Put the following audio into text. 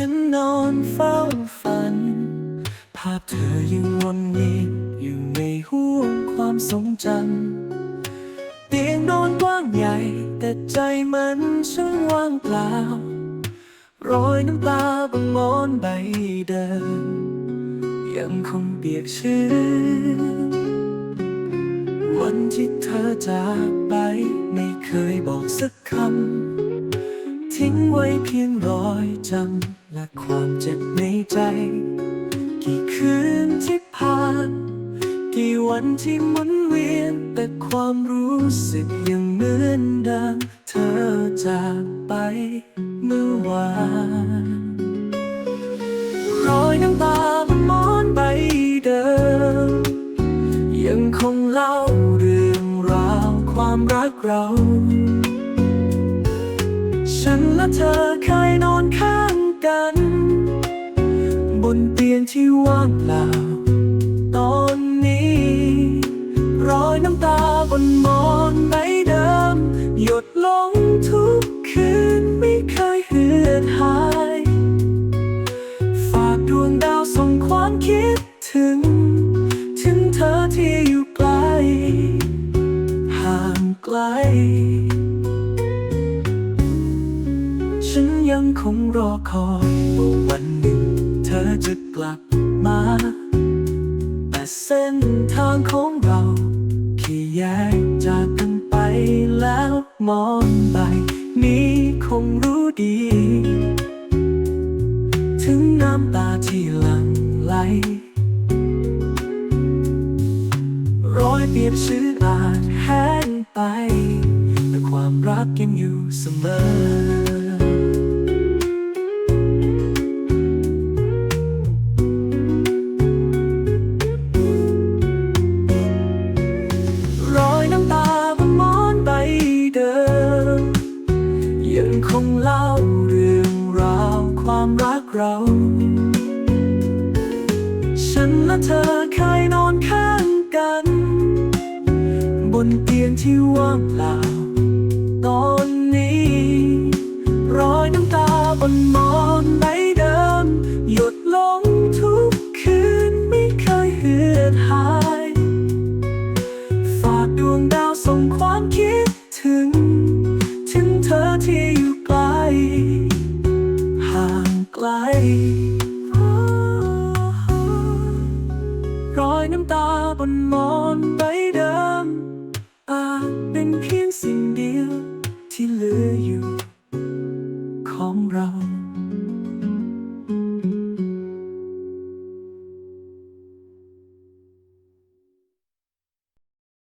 ฉันนอนเฝ้าฝัน ภาพเธอยังวนเวียอยู่ในห้วงความทรงจำเตียงนอนกว้างใหญ่ แต่ใจมันช่างว่างเปล่ารอยน้ำตาบนมอนใบเดิมยังคงเปียกชื้นวันที่เธอจากไปไม่เคยบอกสักคำทิ้งไว้เพียงรอยจำ และความเจ็บในใจ กี่คืนที่ผ่าน กี่วันที่หมุนเวียน แต่ความรู้สึกยังเหมือนเดิมเธอจากไปเมื่อวานรอยน้ำตาบนหมอนใบเดิม ยังคงเล่าเรื่องราวความรักเราฉันและเธอเคยนอนข้างกัน ที่ว่างเปล่า ตอนนี้รอยน้ำตาบนมอนใบเดิม หยดลงทุกคืนไม่เคยเหือดหาย ฝากดวงดาวส่งความคิดถึง ถึงเธอที่อยู่ไกล ห่างไกล ฉันยังคงรอคอยวัน จะกลับมา แต่เส้นทางของเราแค่แยกจากกันไปแล้วมองไปนี้คงรู้ดี ถึงน้ำตาที่หลั่งไหลรอยเปียกชื้นอาจแห้งไป แต่ความรักยังอยู่เสมอ คงเล่าเรื่องราวความรักเรา ฉันและเธอเคยนอนข้างกัน บนเตียงที่ว่างเปล่า ตอนนี้รอยน้ำตาบนหมอนใบเดิม หยดลงทุกคืนไม่เคยเหือดหาย ฝากดวงดาวส่งความคิด น้ำตาบนหมอนใบเดิมอาจเป็นเพียง